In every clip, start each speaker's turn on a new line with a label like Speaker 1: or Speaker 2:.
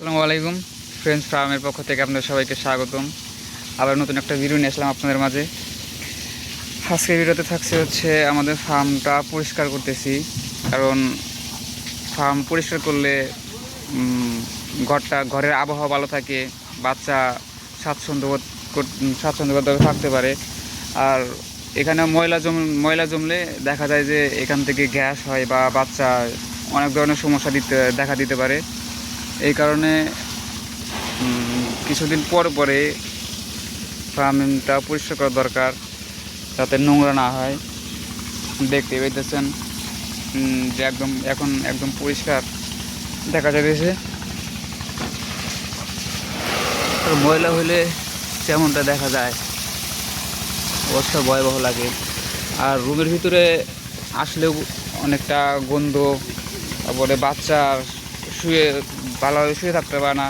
Speaker 1: আসসালামু আলাইকুম। ফ্রেন্ডস ফার্মের পক্ষ থেকে আপনাদের সবাইকে স্বাগতম। আবার নতুন একটা ভিডিও নিয়ে আসলাম আপনাদের মাঝে। আজকের ভিডিওতে থাকছে হচ্ছে আমাদের ফার্মটা পরিষ্কার করতেছি। কারণ ফার্ম পরিষ্কার করলে ঘরটা, ঘরের আবহাওয়া ভালো থাকে, বাচ্চা স্বাচ্ছন্দ্যবোধ স্বাচ্ছন্দ্যবোধভাবে থাকতে পারে। আর এখানে ময়লা জম, ময়লা জমলে দেখা যায় যে এখান থেকে গ্যাস হয় বা বাচ্চা অনেক ধরনের সমস্যা দিতে, দেখা দিতে পারে। এই কারণে কিছুদিন পর পরে ফার্মিংটা পরিষ্কার করা দরকার, যাতে নোংরা না হয়। দেখতে পেতেছেন যে একদম, এখন একদম পরিষ্কার দেখা যাচ্ছে আর ময়লা হলে যেমনটা দেখা যায়, অবস্থা ভয়াবহ লাগে। আর রুমের ভিতরে আসলেও অনেকটা গন্ধ, তারপরে বাচ্চার শুয়ে ভালোভাবে শুয়ে থাকতে পারে না।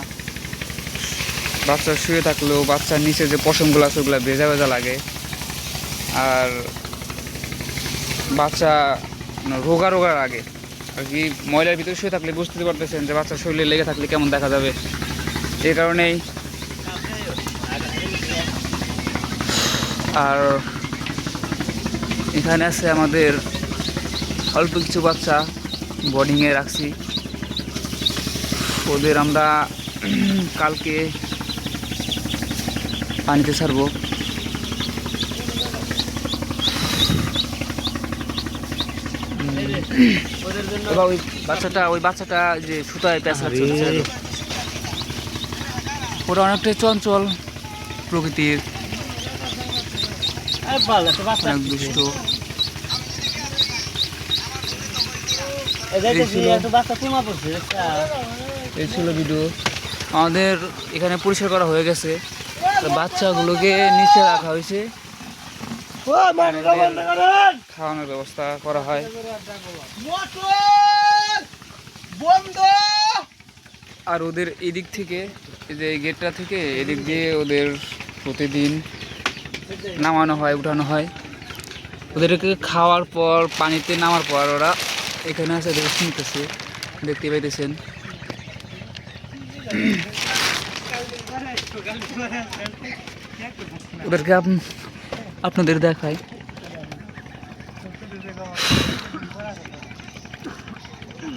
Speaker 1: বাচ্চা শুয়ে থাকলেও বাচ্চার নিচে যে পশমগুলো আছে, ওগুলো ভেজা ভেজা লাগে। আর বাচ্চা মানে রোগা রোগা লাগে। আর কি ময়লার ভিতরে শুয়ে থাকলে বুঝতে পারতেছেন যে বাচ্চার শরীরে লেগে থাকলে কেমন দেখা যাবে। এই কারণেই আর এখানে আছে আমাদের অল্প কিছু বাচ্চা বোর্ডিংয়ে রাখছি। ওদের আমরা কালকে পানিতে ছাড়বো। এবার ওই বাচ্চাটা ওই বাচ্চাটা যে সুতায় দাও। ওটা অনেকটাই চঞ্চল প্রকৃতির। অনেক দুষ্ট। এই ছিল ভিডিও। আমাদের এখানে পরিষ্কার করা হয়ে গেছে। বাচ্চাগুলোকে নিচে রাখা হয়েছে। খাওয়ানোর ব্যবস্থা করা হয়। আর ওদের এদিক থেকে এই যে গেটটা থেকে এদিক দিয়ে ওদের প্রতিদিন নামানো হয় উঠানো হয়। ওদেরকে খাওয়ার পর পানিতে নামার পর ওরা এখানে আছে দেখে শুনতেছে, দেখতে পাইতেছেন। ওদেরকে আপ- আপনাদের দেখায়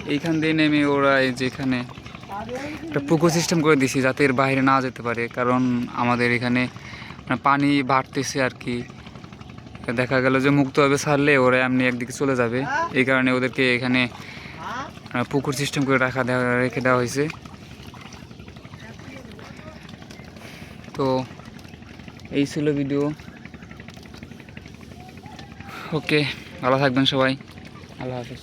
Speaker 1: এইখান দিয়ে নেমে ওরা এই যে এখানে একটা পুকুর সিস্টেম করে দিছি যাতে এর বাইরে না যেতে পারে, কারণ আমাদের এখানে পানি বাড়তেছে আর কি। দেখা গেল যে মুক্তভাবে ছাড়লে ওরা এমনি একদিকে চলে যাবে। এই কারণে ওদেরকে এখানে পুকুর সিস্টেম করে রাখা রেখে দেওয়া হয়েছে। তো এই ছিল ভিডিও ওকে ভালো থাকবেন সবাই। আল্লাহ হাফিজ।